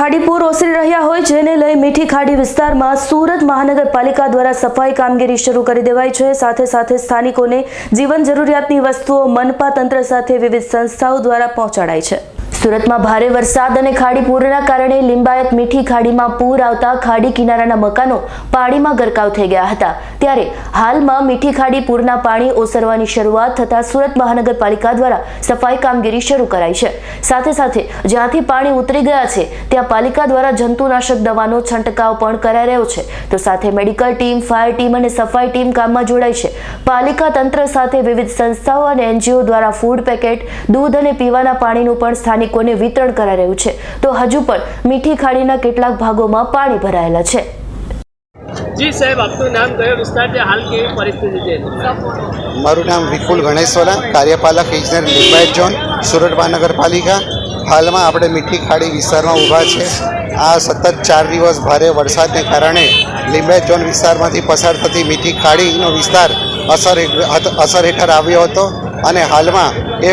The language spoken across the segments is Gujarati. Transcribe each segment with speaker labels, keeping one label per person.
Speaker 1: ખાડીપુર ઓસરી રહ્યા હોય જેને લઈ મીઠી ખાડી વિસ્તારમાં સુરત મહાનગરપાલિકા દ્વારા સફાઈ કામગીરી શરૂ કરી દેવાઈ છે. સાથે સાથે સ્થાનિકોને જીવન જરૂરિયાતની વસ્તુઓ મનપા તંત્ર સાથે વિવિધ સંસ્થાઓ દ્વારા પહોંચાડાય છે. સુરતમાં ભારે વરસાદ અને ખાડી પૂરના કારણે લિંબાયત મીઠી ખાડીમાં પૂર આવતા ખાડી કિનારાના મકાનો પાણીમાં ગરકાવ થઈ ગયા હતા. ત્યારે હાલમાં મીઠી ખાડી પૂરના પાણી ઓસરવાની શરૂઆત થતાં સુરત મહાનગરપાલિકા દ્વારા સફાઈ કામગીરી શરૂ કરાઈ છે. સાથે સાથે જ્યાંથી પાણી ઉતરી ગયા છે, ત્યાં પાલિકા દ્વારા જંતુનાશક દવાનો છંટકાવ પણ કરાઈ રહ્યો છે. તો સાથે મેડિકલ ટીમ, ફાયર ટીમ અને સફાઈ ટીમ કામમાં જોડાઈ છે. પાલિકા તંત્ર સાથે વિવિધ સંસ્થાઓ અને એનજીઓ દ્વારા ફૂડ પેકેટ, દૂધ અને પીવાના પાણીનું પણ સ્થાનિકોને વિતરણ કરાઈ રહ્યું છે. તો હજુ પણ મીઠી ખાડીના કેટલાક ભાગોમાં પાણી ભરાયેલા છે.
Speaker 2: જી સાહેબ આપનું નામ કયો વિસ્તાર છે? હાલ કેવી પરિસ્થિતિ છે?
Speaker 3: મારું નામ વિપુલ ગણેશવાલા કાર્યપાલક ઇજનેર લિંબાયત ઝોન સુરત મહાનગરપાલિકા. હાલમાં આપણે મીઠી ખાડી વિસ્તારમાં ઊભા છે. આ સતત ચાર દિવસ ભારે વરસાદને કારણે લિંબાયત ઝોન વિસ્તારમાંથી પસાર થતી મીઠી ખાડીનો વિસ્તાર અસર અસર હેઠળ આવ્યો હતો અને હાલમાં એ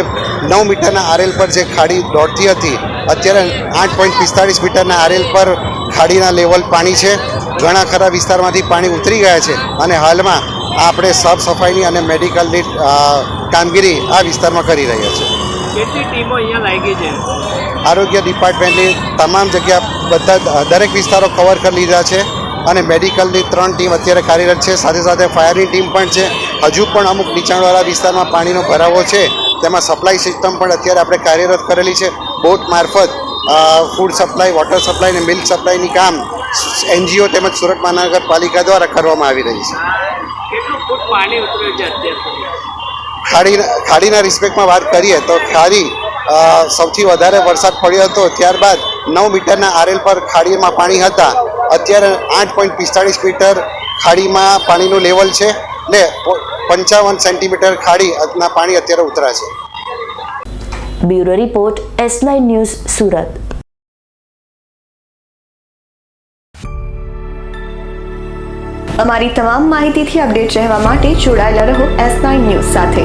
Speaker 3: નવ મીટરના આરએલ પર જે ખાડી દોડતી હતી અત્યારે આઠ પોઈન્ટ પિસ્તાળીસ મીટરના આરએલ પર ખાડીના લેવલ પાણી છે. ઘણા ખરા વિસ્તારમાંથી પાણી ઉતરી ગયા છે અને હાલમાં આપણે સાફ સફાઈની અને મેડિકલની કામગીરી આ વિસ્તારમાં કરી રહ્યા છે? આરોગ્ય ડિપાર્ટમેન્ટની તમામ જગ્યા બધા દરેક વિસ્તારો કવર કરી લીધા છે અને મેડિકલની ત્રણ ટીમ અત્યારે કાર્યરત છે. સાથે સાથે ફાયરની ટીમ પણ છે. હજુ પણ અમુક નીચાણવાળા વિસ્તારમાં પાણીનો ભરાવો છે. તેમાં સપ્લાય સિસ્ટમ પણ અત્યારે આપણે કાર્યરત કરેલી છે. બોટ મારફત ફૂડ સપ્લાય વોટર સપ્લાય અને મિલ્ક સપ્લાયની કામ એનજીઓ તેમજ સુરત મહાનગરપાલિકા દ્વારા કરવામાં આવી રહી છે. ખાડી ખાડીના રિસ્પેક્ટમાં વાત કરીએ તો ખાડી સૌથી વધારે વરસાદ પડ્યો હતો. ત્યારબાદ નવ મીટરના આરએલ પર ખાડીમાં પાણી હતા. અત્યારે આઠ પોઈન્ટ પિસ્તાળીસ મીટર ખાડીમાં પાણીનું લેવલ છે. ને પંચાવન સેન્ટીમીટર ખાડી પાણી અત્યારે ઉતરા છે.
Speaker 1: Bureau report S nine news Surat.
Speaker 4: અમારી તમામ માહિતીથી અપડેટ રહેવા માટે જોડાયેલા રહો એસ નાઇન ન્યૂઝ સાથે.